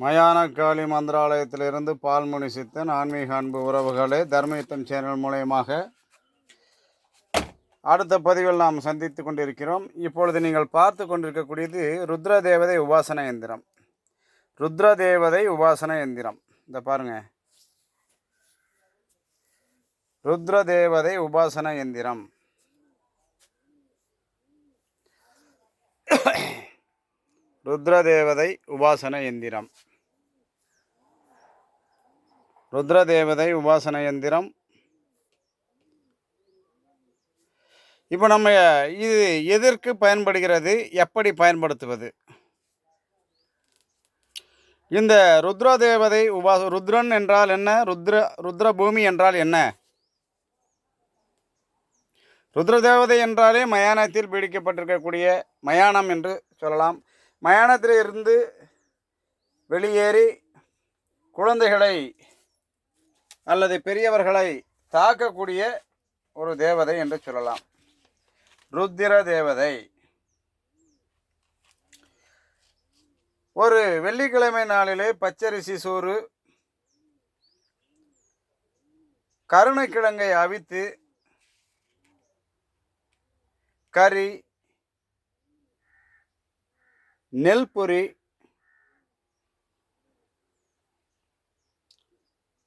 மயான காளி மந்திராலயத்திலிருந்து பால்முனி சித்தன் ஆன்மீக அன்பு உறவுகளே தர்மயுத்தம் சேனல் மூலயமாக அடுத்த பதிவில் நாம் சந்தித்து கொண்டிருக்கிறோம். இப்பொழுது நீங்கள் பார்த்து கொண்டிருக்கக்கூடியது ருத்ர தேவதை உபாசன எந்திரம். ருத்ர தேவதை உபாசன எந்திரம். இந்த பாருங்க. ருத்ர தேவதை உபாசன எந்திரம். ருத்ரதேவதை உபாசன எந்திரம். ருத்ரதேவதை உபாசன எந்திரம். இப்போ நம்ம இது எதற்கு பயன்படுகிறது எப்படி பயன்படுத்துவது? இந்த ருத்ர தேவதை உபாச ருத்ரன் என்றால் என்ன? ருத்ர ருத்ர பூமி என்றால் என்ன? ருத்ர தேவதை என்றாலே மயானத்தில் பீடிக்கப்பட்டிருக்கக்கூடிய மயானம் என்று சொல்லலாம். மயானத்தில் இருந்து வெளியேறி குழந்தைகளை அல்லது பெரியவர்களை தாக்கக்கூடிய ஒரு தேவதை என்று சொல்லலாம். ருத்திர தேவதை. ஒரு வெள்ளிக்கிழமை நாளிலே பச்சரிசி சோறு கருணைக்கிழங்கை அவித்து கறி நெல் பொரி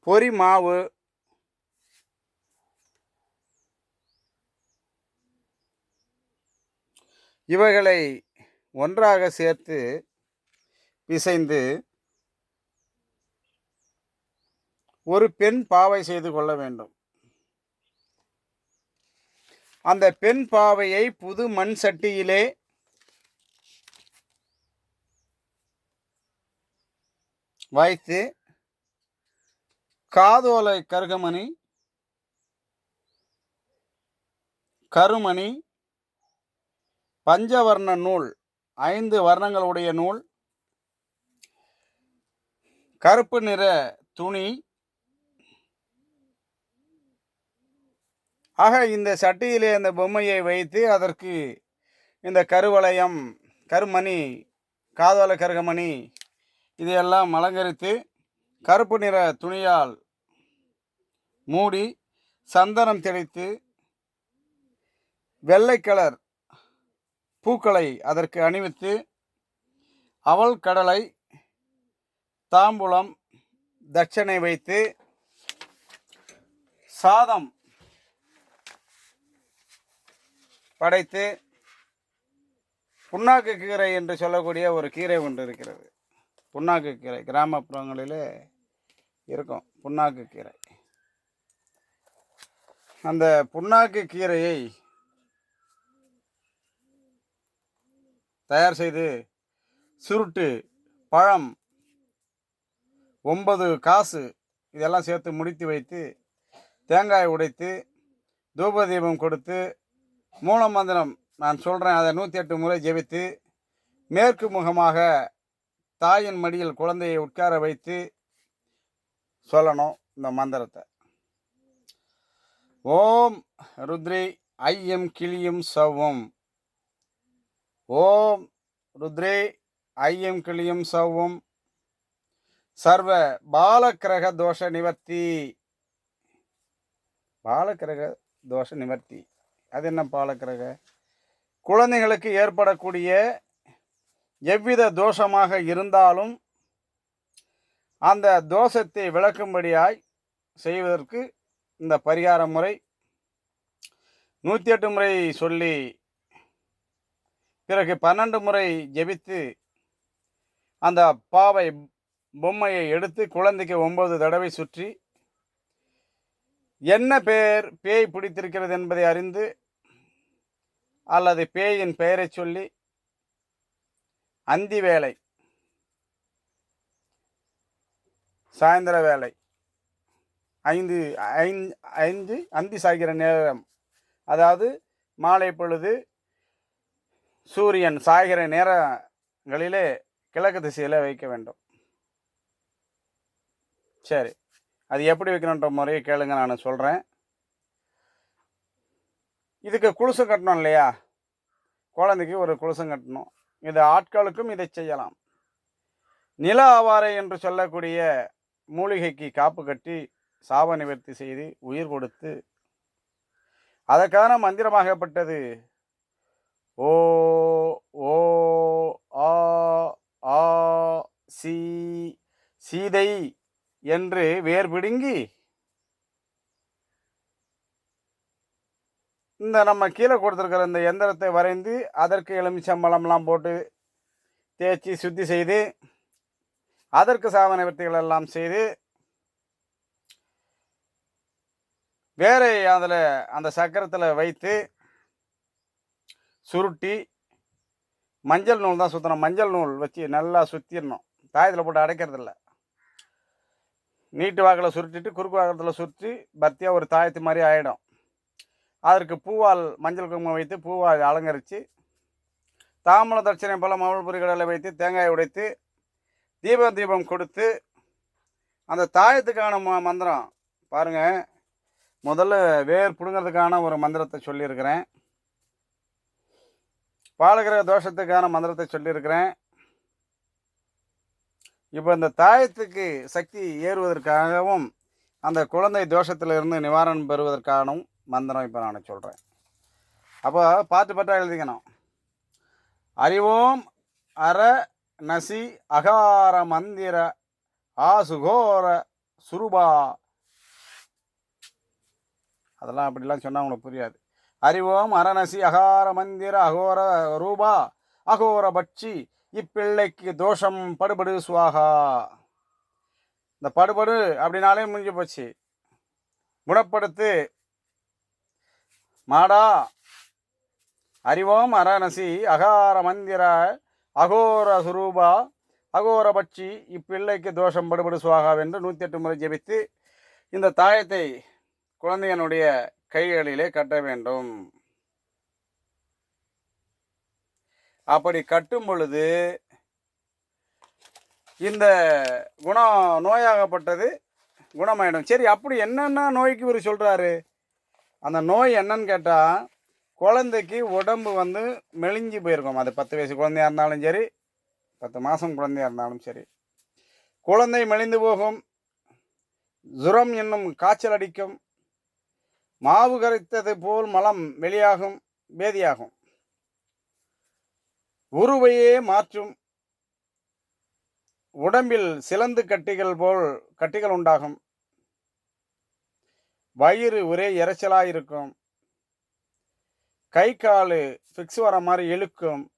பொறி மாவு இவைகளை ஒன்றாக சேர்த்து பிசைந்து ஒரு பெண் பாவை செய்து கொள்ள வேண்டும். அந்த பெண் பாவையை புது மண் சட்டியிலே வைத்து காதோலை கருகமணி கருமணி பஞ்சவர்ண நூல் ஐந்து வர்ணங்களுடைய நூல் கருப்பு நிற துணி. ஆக இந்த சட்டியிலே அந்த பொம்மையை வைத்து அதற்கு இந்த கருவளையம் கருமணி காதோல கருகமணி இதையெல்லாம் அலங்கரித்து கருப்பு நிற துணியால் மூடி சந்தனம் தெளித்து வெள்ளை கலர் பூக்களை அதற்கு அணிவித்து அவல் கடலை தாம்பூலம் தட்சணை வைத்து சாதம் படைத்து புண்ணாக்கு கீரை என்று சொல்லக்கூடிய ஒரு கீரை ஒன்று இருக்கிறது. புண்ணாக்கு கீரை கிராமப்புறங்களிலே இருக்கும் புண்ணாக்கு கீரை. அந்த புண்ணாக்கு கீரையை தயார் செய்து சுருட்டு பழம் ஒன்பது காசு இதெல்லாம் சேர்த்து முடித்து வைத்து தேங்காய் உடைத்து தூப தீபம் கொடுத்து மூலமந்திரம் நான் சொல்கிறேன் அதை நூற்றி எட்டு முறை ஜெபித்து மேற்கு முகமாக தாயின் மடியில் குழந்தையை உட்கார வைத்து சொல்லணும் இந்த மந்திரத்தை. ஓம் ருத்ரி ஐயம் கிளியும் சவ்வும் ஓம் ருத்ரே ஐயம் கிளியும் சவ்வும் சர்வ பாலக்கிரக தோஷ நிவர்த்தி. பாலக்கிரக தோஷ நிவர்த்தி. அது என்ன பாலக்கிரக? குழந்தைகளுக்கு ஏற்படக்கூடிய எவ்வித தோஷமாக இருந்தாலும் அந்த தோஷத்தை விளக்கும்படியாய் செய்வதற்கு இந்த பரிகார முறை நூற்றி எட்டு முறை சொல்லி பிறகு பன்னெண்டு முறை ஜெபித்து அந்த பாவை பொம்மையை எடுத்து குழந்தைக்கு ஒன்பது தடவை சுற்றி என்ன பெயர் பேய் பிடித்திருக்கிறது என்பதை அறிந்து அல்லது பேயின் பெயரை சொல்லி அந்தி வேலை. சாயந்தர வேலை. ஐந்து ஐந்து ஐந்து அந்தி சாய்கிற நேரம். அதாவது மாலை பொழுது சூரியன் சாய்கிற நேரங்களிலே கிழக்கு திசையில் வைக்க வேண்டும். சரி. அது எப்படி வைக்கணுன்ற முறையை கேளுங்க நான் சொல்கிறேன் இதுக்கு குலுசம் கட்டணும் இல்லையா? குழந்தைக்கு ஒரு குலுசம் கட்டணும். இது ஆட்களுக்கும் இதை செய்யலாம். நில ஆவாரை என்று சொல்லக்கூடிய மூலிகைக்கு காப்பு கட்டி சாப நிவர்த்தி செய்து உயிர் கொடுத்து அதற்கான மந்திரமாகப்பட்டது. ஓ ஓ ஆ ஆ சி சீதை என்று வேர் பிடுங்கி இந்த நம்ம கீழே கொடுத்துருக்கிற இந்த எந்திரத்தை வரைந்து அதற்கு எலுமிச்சம்பழம்லாம் போட்டு தேய்ச்சி சுத்தி செய்து அதற்கு சாவன வித்தைகள் எல்லாம் செய்து வேற அதில் அந்த சக்கரத்தில் வைத்து சுருட்டி மஞ்சள் நூல் தான் சுற்றணும் மஞ்சள் நூல் வச்சு நல்லா சுற்றிடணும் தாயத்தில் போட்டு அடைக்கிறதில்ல. நீட்டு வாக்கில் சுருட்டிட்டு குறுக்கு வாக்கத்தில் சுற்றி பர்த்தியாக ஒரு தாயத்து மாதிரி ஆகிடும் அதற்கு பூவால் மஞ்சள் குங்குமம் வைத்து பூவால் அலங்கரித்து தாமல தட்சணை போல மவள் கடலை வைத்து தேங்காய் உடைத்து தீப தீபம் கொடுத்து அந்த தாயத்துக்கான ம மந்திரம் பாருங்கள் முதல்ல வேர் பிடுங்கிறதுக்கான ஒரு மந்திரத்தை சொல்லியிருக்கிறேன். பாலகிரக தோஷத்துக்கான மந்திரத்தை சொல்லியிருக்கிறேன். இப்போ இந்த தாயத்துக்கு சக்தி ஏறுவதற்காகவும் அந்த குழந்தை தோஷத்திலிருந்து நிவாரணம் பெறுவதற்காகவும் மந்திரம் இப்போ நான் சொல்கிறேன் அப்போ பார்த்து பார்த்தா எழுதிக்கணும். அறிவோம் அற நசி அகார மந்திர ஆசுகோர சுருபா. அதெல்லாம் அப்படிலாம் சொன்னால் உங்களுக்கு புரியாது. அறிவோம் அரணசி அகார மந்திர அகோர ரூபா. அகோர பட்சி இப்பிள்ளைக்கு தோஷம் படுபடு சுவாகா. இந்த படுபடு அப்படின்னாலே முடிஞ்சு போச்சு. குணப்படுத்து மாடா. அறிவோம் அரணசி அகார மந்திர அகோர சுரூபா. அகோர பட்சி இப்பிள்ளைக்கு தோஷம் படுபடு சுவாகா என்று நூற்றி எட்டு முறை ஜெபித்து இந்த தாயத்தை குழந்தையனுடைய கைகளிலே கட்ட வேண்டும். அப்படி கட்டும் பொழுது இந்த குணம் நோயாகப்பட்டது குணமாயிடும். சரி அப்படி என்னென்ன நோய்க்கு இவர் சொல்கிறாரு அந்த நோய் என்னன்னு கேட்டால் குழந்தைக்கு உடம்பு வந்து மெலிஞ்சு போயிருக்கும். அது பத்து வயசு குழந்தையா இருந்தாலும் சரி பத்து மாதம் குழந்தையா இருந்தாலும் சரி. குழந்தை மெலிந்து போகும். ஜுரம் என்னும் காய்ச்சல் அடிக்கும். மாவு கரைத்தது போல் மலம் வெளியாகும் பேதியாகும் உருவையே மாற்றும். உடம்பில் சிலந்து கட்டிகள் போல் கட்டிகள் உண்டாகும். வயிறு ஒரே இறைச்சலாயிருக்கும் கை கால் ஃபிக்ஸ் வர மாதிரி இழுக்கும்.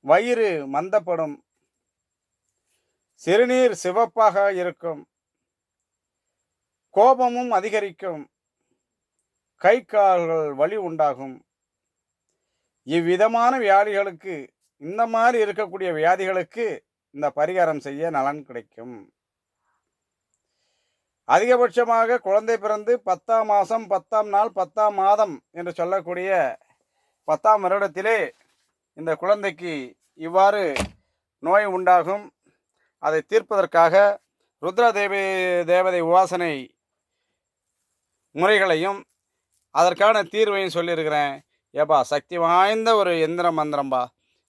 வயிறு மந்தப்படும். சிறுநீர் சிவப்பாக இருக்கும். கோபமும் அதிகரிக்கும். கை கால்கள் வலி உண்டாகும். இவ்விதமான வியாதிகளுக்கு இந்த மாதிரி இருக்கக்கூடிய வியாதிகளுக்கு இந்த பரிகாரம் செய்ய நலன் கிடைக்கும். அதிகபட்சமாக குழந்தை பிறந்து பத்தாம் மாதம் பத்தாம் நாள் பத்தாம் மாதம் என்று சொல்லக்கூடிய பத்தாம் வருடத்திலே இந்த குழந்தைக்கு இவ்வாறு நோய் உண்டாகும். அதை தீர்ப்பதற்காக ருத்ர தேவி தேவதை உபாசனை முறைகளையும் அதற்கான தீர்வையும் சொல்லியிருக்கிறேன். ஏப்பா சக்தி வாய்ந்த ஒரு எந்திர மந்திரம்பா.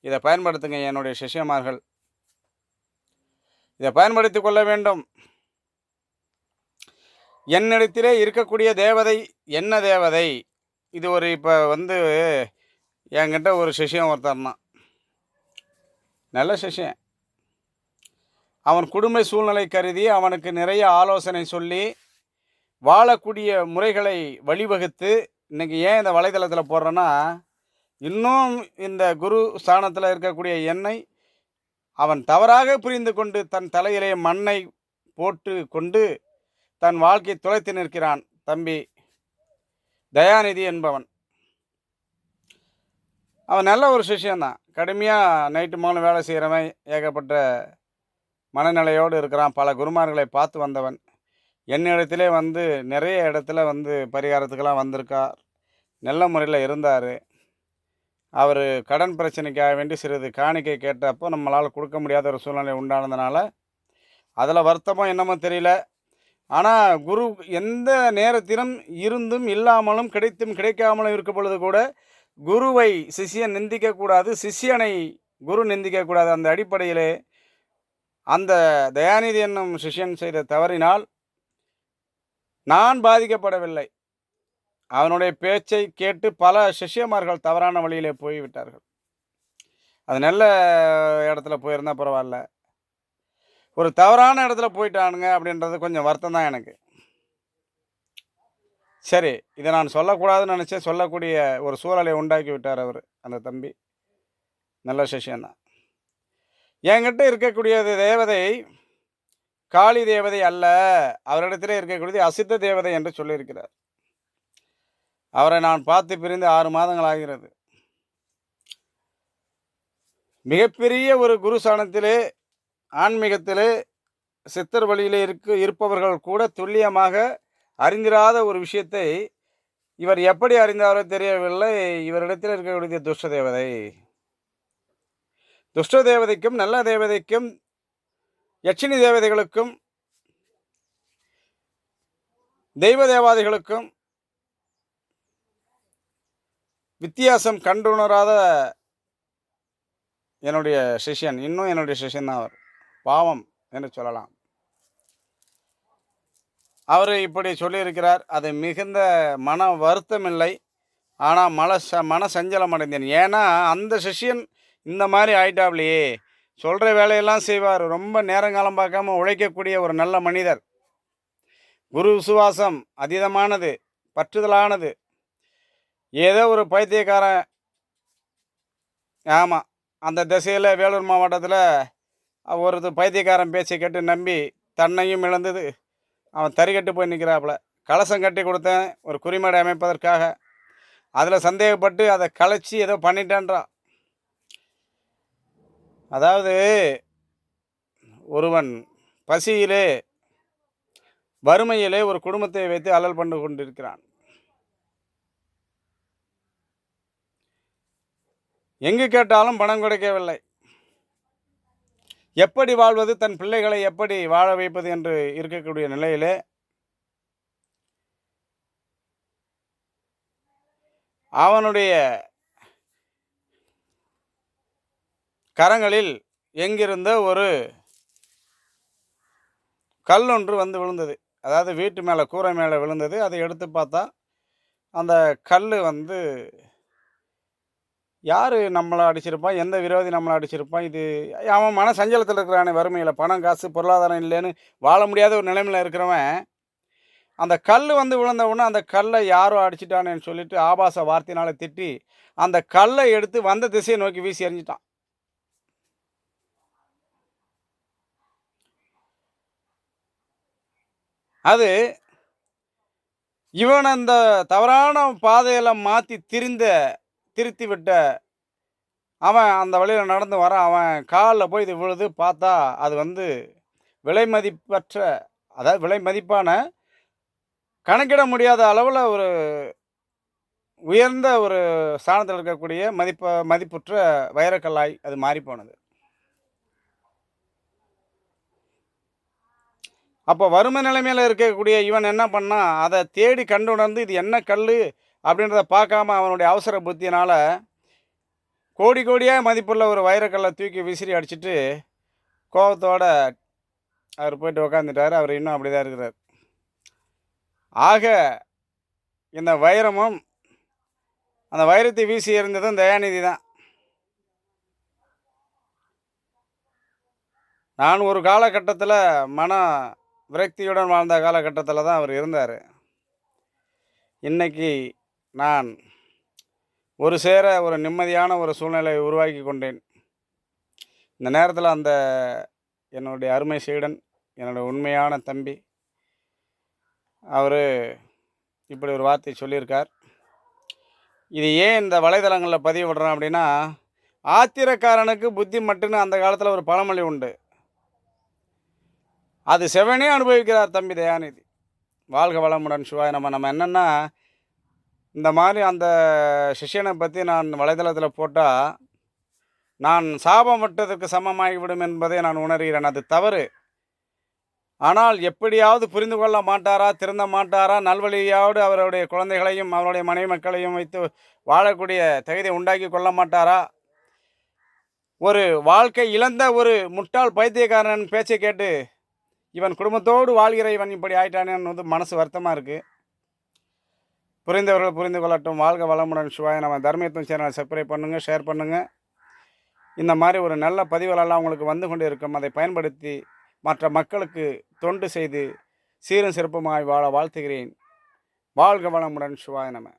இதை பயன்படுத்துங்க என்னுடைய சிஷ்யமார்கள். இதை பயன்படுத்தி கொள்ள வேண்டும். என்னிடத்திலே இருக்கக்கூடிய தேவதை என்ன தேவதை? இது ஒரு இப்போ வந்து என்கிட்ட ஒரு சிஷ்யம் ஒருத்தர்னா நல்ல சிஷ்யன். அவன் குடும்ப சூழ்நிலை கருதி அவனுக்கு நிறைய ஆலோசனை சொல்லி வாழக்கூடிய முறைகளை வழிவகுத்து இன்றைக்கி ஏன் இந்த வலைதளத்தில் போடுறேன்னா இன்னும் இந்த குரு ஸ்தானத்தில் இருக்கக்கூடிய என்னை அவன் தவறாக புரிந்து கொண்டு தன் தலையிலே மண்ணை போட்டு கொண்டு தன் வாழ்க்கை துளைத்து நிற்கிறான் தம்பி தயாநிதி என்பவன். அவன் நல்ல ஒரு சிஷியந்தான். கடுமையாக நைட்டு மூலம் வேலை செய்கிறவன் ஏகப்பட்ட மனநிலையோடு இருக்கிறான். பல குருமார்களை பார்த்து வந்தவன். என்னிடத்திலே வந்து நிறைய இடத்துல வந்து பரிகாரத்துக்கெல்லாம் வந்திருக்கார். நல்ல முறையில் இருந்தார். அவர் கடன் பிரச்சனைக்காக வேண்டி சிறிது காணிக்கை கேட்டப்போ நம்மளால் கொடுக்க முடியாத ஒரு சூழ்நிலை உண்டானதுனால அதில் வருத்தமோ என்னமோ தெரியல. ஆனால் குரு எந்த நேரத்திலும் இருந்தும் இல்லாமலும் கிடைத்தும் கிடைக்காமலும் இருக்க பொழுது கூட குருவை சிஷ்யன் நிந்திக்கக்கூடாது சிஷ்யனை குரு நிந்திக்கக்கூடாது அந்த அடிப்படையிலே அந்த தயாநிதி என்னும் சிஷ்யன் செய்த தவறினால் நான் பாதிக்கப்படவில்லை. அவனுடைய பேச்சை கேட்டு பல சிஷ்யமார்கள் தவறான வழியிலே போய்விட்டார்கள். அது நல்ல இடத்துல போயிருந்தால் பரவாயில்ல. ஒரு தவறான இடத்துல போயிட்டானுங்க அப்படின்றது கொஞ்சம் வருத்தம் தான் எனக்கு. சரி இதை நான் சொல்லக்கூடாதுன்னு நினச்சே சொல்லக்கூடிய ஒரு சூழலை உண்டாக்கி விட்டார் அவர் அந்த தம்பி. நல்ல சிஷ்யன்தான் என்கிட்ட இருக்கக்கூடியது தேவதை காளி தேவதை அல்ல. அவரிடத்திலே இருக்கக்கூடியது அசித்த தேவதை என்று சொல்லியிருக்கிறார். அவரை நான் பார்த்து பிரிந்து ஆறு மாதங்கள் ஆகிறது. மிகப்பெரிய ஒரு குருசானத்திலே ஆன்மீகத்திலே சித்தர் வழியிலே இருக்கு இருப்பவர்கள் கூட துல்லியமாக அறிந்திராத ஒரு விஷயத்தை இவர் எப்படி அறிந்தாரோ தெரியவில்லை. இவரிடத்தில் இருக்கக்கூடிய துஷ்ட தேவதை. துஷ்ட தேவதைக்கும் நல்ல தேவதைக்கும் யட்சினி தேவதைகளுக்கும் தெய்வ தேவாதிகளுக்கும் வித்தியாசம் கண்டுணராத என்னுடைய சிஷ்யன். இன்னும் என்னுடைய சிஷ்யன் தான் அவர். பாவம் என்று சொல்லலாம். அவர் இப்படி சொல்லியிருக்கிறார். அது மிகுந்த மன வருத்தம் இல்லை. ஆனால் மன ச மன சஞ்சலம் அடைந்தேன். ஏன்னா அந்த சிஷியன் இந்த மாதிரி ஆயிட்டாப்லையே. சொல்கிற வேலையெல்லாம் செய்வார். ரொம்ப நேரங்காலம் பார்க்காம உழைக்கக்கூடிய ஒரு நல்ல மனிதர். குரு விசுவாசம் அதீதமானது பற்றுதலானது. ஏதோ ஒரு பைத்தியக்காரன். ஆமாம் அந்த திசையில் வேலூர் மாவட்டத்தில் ஒரு பைத்தியக்காரன் பேச்சை கேட்டு நம்பி தன்னையும் இழந்தது. அவன் தறிகட்டு போய் நிற்கிறாப்புல. கலசம் கட்டி கொடுத்தேன் ஒரு குறிமடை அமைப்பதற்காக. அதில் சந்தேகப்பட்டு அதை கலைச்சி ஏதோ பண்ணிட்டேன்றா. அதாவது ஒருவன் பசியிலே வறுமையிலே ஒரு குடும்பத்தை வைத்து அலல் பண்ணு கொண்டிருக்கிறான். எங்கு கேட்டாலும் பணம் கிடைக்கவில்லை. எப்படி வாழ்வது தன் பிள்ளைகளை எப்படி வாழ வைப்பது என்று இருக்கக்கூடிய நிலையிலே அவனுடைய கரங்களில் எங்கிருந்த ஒரு கல் ஒன்று வந்து விழுந்தது. அதாவது வீட்டு மேலே கூரை மேலே விழுந்தது. அதை எடுத்து பார்த்தா அந்த கல் வந்து யார் நம்மளை அடிச்சிருப்பான் எந்த விரோதி நம்மளை அடிச்சிருப்பான் இது அவன் மன சஞ்சலத்தில் இருக்கிறானே வறுமையில். பணம் காசு பொருளாதாரம் இல்லைன்னு வாழ முடியாத ஒரு நிலைமையில் இருக்கிறவன் அந்த கல் வந்து விழுந்த உடனே அந்த கல்லை யாரோ அடிச்சிட்டானேன்னு சொல்லிட்டு ஆபாச வார்த்தையினால் திட்டி அந்த கல்லை எடுத்து வந்த திசையை நோக்கி வீசி எறிஞ்சிட்டான். அது இவன் அந்த தவறான பாதையில் மாற்றி திரிந்த திருத்தி விட்ட அவன் அந்த வழியில் நடந்து வரான் அவன் காலில் போய் இது விழுது பார்த்தா அது வந்து விலை மதிப்பற்ற அதாவது விலை மதிப்பான கணக்கிட முடியாத அளவில் ஒரு உயர்ந்த ஒரு ஸ்தானத்தில் இருக்கக்கூடிய மதிப்ப மதிப்புற்ற வைரக்கல்லாய் அது மாறிப்போனது அப்போ வறுமை நிலைமையில் இருக்கக்கூடிய இவன் என்ன பண்ணால் அதை தேடி கண்டு உணர்ந்து இது என்ன கல் அப்படின்றத பார்க்காம அவனுடைய அவசர புத்தியினால் கோடி கோடியாக மதிப்புள்ள ஒரு வைரக்கல்லை தூக்கி விசிறி அடிச்சிட்டு கோபத்தோட அவர் போயிட்டு உக்காந்துட்டார். அவர் இன்னும் அப்படி தான் இருக்கிறார். ஆக இந்த வைரமும் அந்த வைரத்தை வீசி எறிந்ததும் தயாநிதி தான். நான் ஒரு காலகட்டத்தில் மன விரக்தியுடன் வாழ்ந்த காலகட்டத்தில் தான் அவர் இருந்தார். இன்னைக்கு நான் ஒரு சேர ஒரு நிம்மதியான ஒரு சூழ்நிலையை உருவாக்கி கொண்டேன். இந்த நேரத்தில் அந்த என்னுடைய அருமை சீடன் என்னோட உண்மையான தம்பி அவர் இப்படி ஒரு வார்த்தை சொல்லியிருக்கார். இது ஏன் இந்த வலைதளங்களில் பதிவு விடுறேன் அப்படின்னா ஆத்திரக்காரனுக்கு புத்தி மட்டுன்னு அந்த காலத்தில் ஒரு பழமொழி உண்டு. அது செவனே அனுபவிக்கிறார் தம்பி தயாநிதி. வாழ்க வளமுடன் சிவாய் நம்ம நம்ம என்னென்னா இந்த மாதிரி அந்த சிஷ்யனை பற்றி நான் வலைதளத்தில் போட்டால் நான் சாபம் விட்டதற்கு சமமாகிவிடும் என்பதை நான் உணர்கிறேன். அது தவறு. ஆனால் எப்படியாவது புரிந்து கொள்ள மாட்டாரா திருந்த மாட்டாரா? நல்வழியோடு அவருடைய குழந்தைகளையும் அவருடைய மனைவி மக்களையும் வைத்து வாழக்கூடிய தகுதியை உண்டாக்கி கொள்ள மாட்டாரா? ஒரு வாழ்க்கை இழந்த ஒரு முட்டாள் பைத்தியக்காரன் பேச்சை கேட்டு இவன் குடும்பத்தோடு வாழ்கிற இவன் இப்படி ஆயிட்டானேன்னு வந்து மனசு வருத்தமாக இருக்குது புரிந்தவர்கள் புரிந்து கொள்ளட்டும். வாழ்க வளமுடன். சிவாய நம்ம தர்மயுத்தம் சேனலை சப்ஸ்கிரைப் பண்ணுங்கள் ஷேர் பண்ணுங்கள் இந்த மாதிரி ஒரு நல்ல பதிவுகளெல்லாம் உங்களுக்கு வந்து கொண்டு இருக்கும் அதை பயன்படுத்தி மற்ற மக்களுக்கு தொண்டு செய்து சீரும் சிறப்புமாய் வாழ வாழ்த்துகிறேன். வாழ்க வளமுடன். சிவாய நம்ம